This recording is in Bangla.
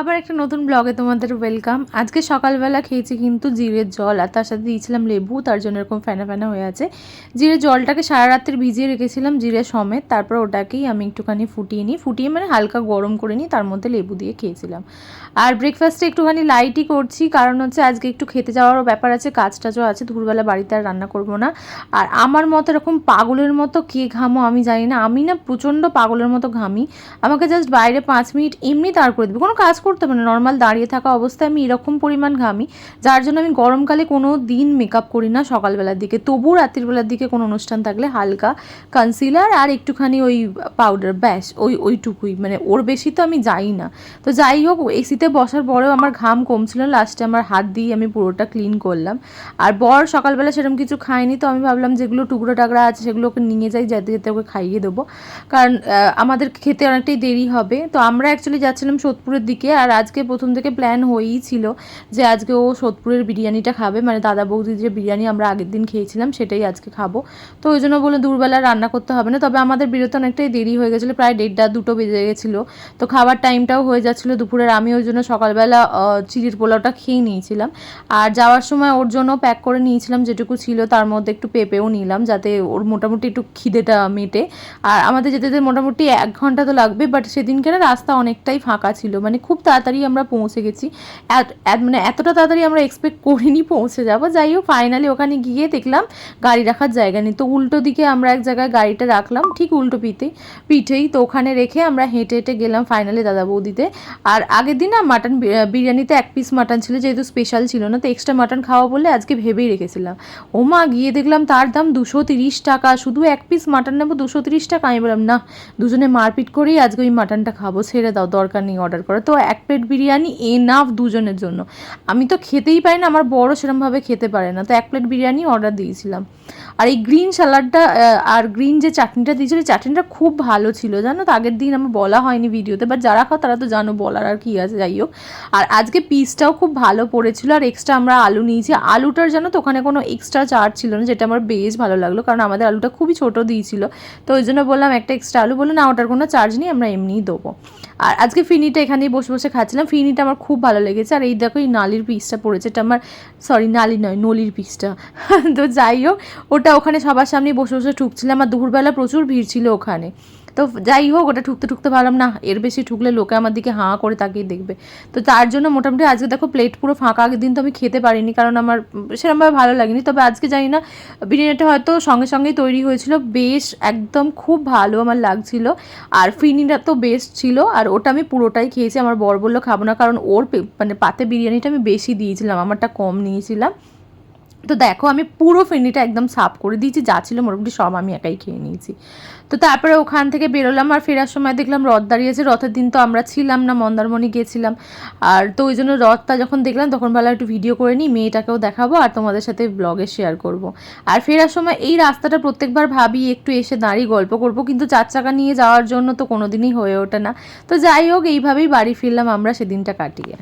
আবার একটা নতুন ব্লগে তোমাদের ওয়েলকাম আজকে সকালবেলা খেয়েছি কিন্তু জিরের জল, আর তার সাথে দিয়েছিলাম লেবু, তার জন্য এরকম ফেনা ফেনা হয়ে আছে। জিরের জলটাকে সারা রাত্রে ভিজিয়ে রেখেছিলাম জিরে সমেত, তারপর ওটাকেই আমি একটুখানি ফুটিয়ে নিই। ফুটিয়ে মানে হালকা গরম করে নিই, তার মধ্যে লেবু দিয়ে খেয়েছিলাম। আর ব্রেকফাস্টে একটুখানি লাইটই করছি, কারণ হচ্ছে আজকে একটু খেতে যাওয়ারও ব্যাপার আছে কাজ টাজও আছে, দুপুরবেলা বাড়িতে আর রান্না করব না। আর আমার মতো এরকম পাগলের মতো কে ঘামো আমি জানি না, আমি না প্রচণ্ড পাগলের মতো ঘামি। আমাকে জাস্ট বাইরে পাঁচ মিনিট এমনি দাঁড় করে দেবে, কোনো কাজ করতে হবে না নর্মাল দাঁড়িয়ে থাকা অবস্থায় আমি এরকম পরিমাণ ঘামি, যার জন্য আমি গরমকালে কোনো দিন মেকআপ করি না সকালবেলার দিকে। তবু রাত্রিবেলার দিকে কোনো অনুষ্ঠান থাকলে হালকা কনসিলার আর একটুখানি ওই পাউডার ব্যাস, ওই, ওইটুকুই। মানে ওর বেশি তো আমি যাই না। তো যাই হোক এসিতে বসার পরেও আমার ঘাম কমছিল লাস্টে আমার হাত দিয়ে আমি পুরোটা ক্লিন করলাম। আর বর সকালবেলা সেরকম কিছু খায়নি, তো আমি ভাবলাম যেগুলো টুকরো টাকরা আছে সেগুলো ওকে নিয়ে যাই, যেতে যেতে ওকে খাইয়ে দেবো। কারণ আমাদের খেতে অনেকটাই দেরি হবে। তো আমরা অ্যাকচুয়ালি যাচ্ছিলাম সোদপুরের দিকে আর আজকে প্রথম থেকে প্ল্যান হয়েই ছিল যে আজকে ও সোদপুরের বিরিয়ানিটা খাবে। মানে দাদা বৌদির যে বিরিয়ানি আমরা আগের দিন খেয়েছিলাম, সেটাই আজকে খাব। তো ওই জন্য বলে দুপুরবেলা রান্না করতে হবে না। তবে আমাদের বেরোতে অনেকটাই দেরি হয়ে গেছিল, প্রায় দেড়টা দুটো বেজে গেছিল। তো খাবার টাইমটাও হয়ে যাচ্ছিল দুপুরের। আমি ওই জন্য সকালবেলা চিড়ির পোলাওটা খেয়ে নিয়েছিলাম। আর যাওয়ার সময় ওর জন্য প্যাক করে নিয়েছিলাম যেটুকু ছিল, তার মধ্যে একটু পেঁপেও নিলাম যাতে ওর মোটামুটি একটু খিদেটা মেটে। আর আমাদের যেতে যেতে মোটামুটি এক ঘণ্টা তো লাগবে বাট সেদিনকে রাস্তা অনেকটাই ফাঁকা ছিল। মানে খুব তাড়াতাড়ি আমরা পৌঁছে গেছি। মানে এতটা তাড়াতাড়ি আমরা এক্সপেক্ট করিনি পৌঁছে যাব যাই হোক ফাইনালি ওখানে গিয়ে দেখলাম গাড়ি রাখার জায়গা নেই। তো উল্টো দিকে আমরা এক জায়গায় গাড়িটা রাখলাম, ঠিক উল্টো পিঠে, পিঠেই তো ওখানে রেখে আমরা হেঁটে হেঁটে গেলাম ফাইনালি দাদা বৌদিতে আর আগের দিন না মাটন বিরিয়ানিতে এক পিস মাটন ছিল, যেহেতু স্পেশাল ছিল না, তো এক্সট্রা মাটন খাওয়া বলে আজকে ভেবেই রেখেছিলাম। ও মা, গিয়ে দেখলাম তার দাম দুশো তিরিশ টাকা, শুধু এক পিস মাটন নেব দুশো তিরিশ টাকা। আমি বললাম, না, দুজনে মারপিট করেই আজকে ওই মাটনটা খাব, ছেড়ে দাও, দরকার নেই অর্ডার করে তো এক প্লেট বিরিয়ানি এনাফ দুজনের জন্য। আমি তো খেতেই পারি না, আমার বড় সেরমভাবে খেতে পারে না। তো এক প্লেট বিরিয়ানি অর্ডার দিয়েছিলাম। আর এই গ্রিন স্যালাডটা আর গ্রিন যে চাটনিটা দিয়েছিল চাটনিটা খুব ভালো ছিল। জানো তো, আগের দিন আমার বলা হয়নি ভিডিওতে বাট যারা খাও তারা তো জানো, বলার আর কি আছে, যাই হোক। আর আজকে পিসটাও খুব ভালো পড়েছিল, আর এক্সট্রা আমরা আলু নিয়েছি। আলুটার জানো তো, ওখানে কোনো এক্সট্রা চার্জ ছিল না, যেটা আমার বেশ ভালো লাগল, কারণ আমাদের আলুটা খুবই ছোট দিয়েছিল। তো ওই জন্য বললাম, একটা এক্সট্রা আলু। বলে না, ওটার কোনো চার্জ নেই, আমরা এমনিই দেবো। আর আজকে ফিনিটা এখানেই বসে বসে খাচ্ছিলাম। ফিনিটা আমার খুব ভালো লেগেছে। আর এই দেখো, এই নালির পিসটা পড়েছে। এটা আমার সরি নালি নয়, নলির পিসটা তো যাই হোক, ওটা ওখানে সবার সামনে বসে বসে ঠুকছিলাম আর দুপুরবেলা প্রচুর ভিড় ছিল ওখানে। তো যাই হোক, ওটা ঠুকতে ঠুকতে ভাবলাম না। এর বেশি ঠুকলে লোকে আমার দিকে হাঁ করে তাকিয়ে দেখবে। তো তার জন্য মোটামুটি আজকে দেখো প্লেট পুরো ফাঁকা। আগের দিন তো আমি খেতে পারিনি, কারণ আমার সেরকমভাবে ভালো লাগেনি। তবে আজকে জানি না, বিরিয়ানিটা হয়তো সঙ্গে সঙ্গেই তৈরি হয়েছিল। বেশ একদম খুব ভালো আমার লাগছিল। আর ফিনিটা তো বেস্ট ছিল, আর ওটা আমি পুরোটাই খেয়েছি। আমার বর বলল, খাব না। কারণ ওর মানে পাতে বিরিয়ানিটা আমি বেশি দিয়েছিলাম, আমারটা কম নিয়েছিলাম। তো দেখো, আমি পুরো ফেনিটা একদম সাফ করে দিয়েছি, যা ছিল মোটামুটি সব আমি একাই খেয়ে নিয়েছি। তো তারপরে ওখান থেকে বেরোলাম আর ফেরার সময় দেখলাম রথ দাঁড়িয়েছে, রথের দিন তো আমরা ছিলাম না, মন্দারমণি গেছিলাম আর তো ওই জন্য রথটা যখন দেখলাম, তখন বেলা একটু ভিডিও করে নিই, মেয়েটাকেও দেখাবো আর তোমাদের সাথে ব্লগে শেয়ার করব। আর ফেরার সময় এই রাস্তাটা প্রত্যেকবার ভাবি, একটু এসে দাঁড়িয়ে গল্প করব, কিন্তু চার চাকা নিয়ে যাওয়ার জন্য তো কোনোদিনই হয়ে ওঠে না। তো যাই হোক, এইভাবেই বাড়ি ফিরলাম আমরা সেদিনটা কাটিয়ে।